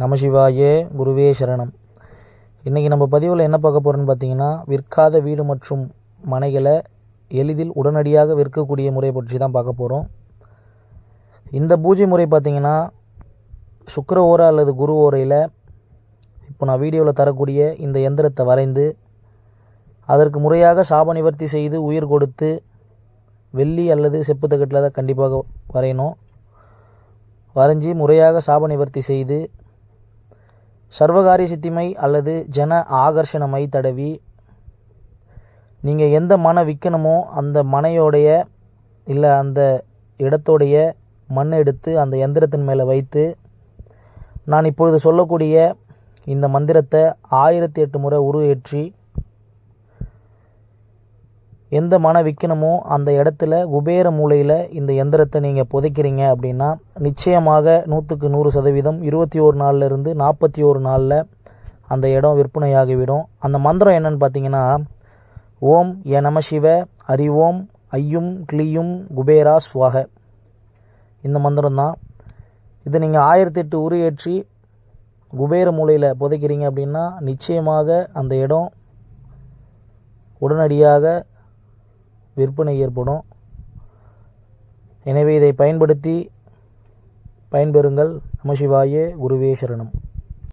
நமசிவாயே குருவே சரணம். இன்றைக்கி நம்ம பதிவில் என்ன பார்க்க போகிறோன்னு பார்த்தீங்கன்னா விற்காத வீடு மற்றும் மனைகளை எளிதில் உடனடியாக விற்கக்கூடிய முறை பற்றி தான் பார்க்க போகிறோம் இந்த பூஜை முறை பார்த்திங்கன்னா சுக்கர ஓரை அல்லது குரு ஓரையில் இப்போ நான் வீடியோவில் தரக்கூடிய இந்த எந்திரத்தை வரைந்து அதற்கு முறையாக சாப நிவர்த்தி செய்து உயிர் கொடுத்து வெள்ளி அல்லது செப்பு தகட்டில் தான் கண்டிப்பாக வரையணும். வரைஞ்சி முறையாக சாப நிவர்த்தி செய்து சர்வகாரிய சித்திமை அல்லது ஜன ஆகர்ஷணமை தடவி நீங்கள் எந்த மனை விற்கணுமோ அந்த மனையோடைய இல்லை அந்த இடத்தோடைய மண் எடுத்து அந்த எந்திரத்தின் மேலே வைத்து நான் இப்பொழுது சொல்லக்கூடிய இந்த மந்திரத்தை ஆயிரத்தி எட்டு முறை உருவேற்றி எந்த மனை விற்கணுமோ அந்த இடத்துல குபேர மூலையில் இந்த எந்திரத்தை நீங்கள் புதைக்கிறீங்க அப்படின்னா நிச்சயமாக நூற்றுக்கு நூறு சதவீதம் இருபத்தி ஒரு நாள்லேருந்து நாற்பத்தி ஒரு நாளில் அந்த இடம் விற்பனையாகிவிடும். அந்த மந்திரம் என்னன்னு பார்த்தீங்கன்னா ஓம் எ நம சிவ அறிவோம் ஓம் ஐயும் கிளியும் குபேரா ஸ்வாக. இந்த மந்திரம் தான் நீங்கள் ஆயிரத்தி எட்டு உருவேற்றி குபேர மூலையில் புதைக்கிறீங்க அப்படின்னா நிச்சயமாக அந்த இடம் உடனடியாக விற்பனை ஏற்படும். எனவே இதை பயன்படுத்தி பயன்பெறுங்கள். நமசிவாயே குருவே சரணம்.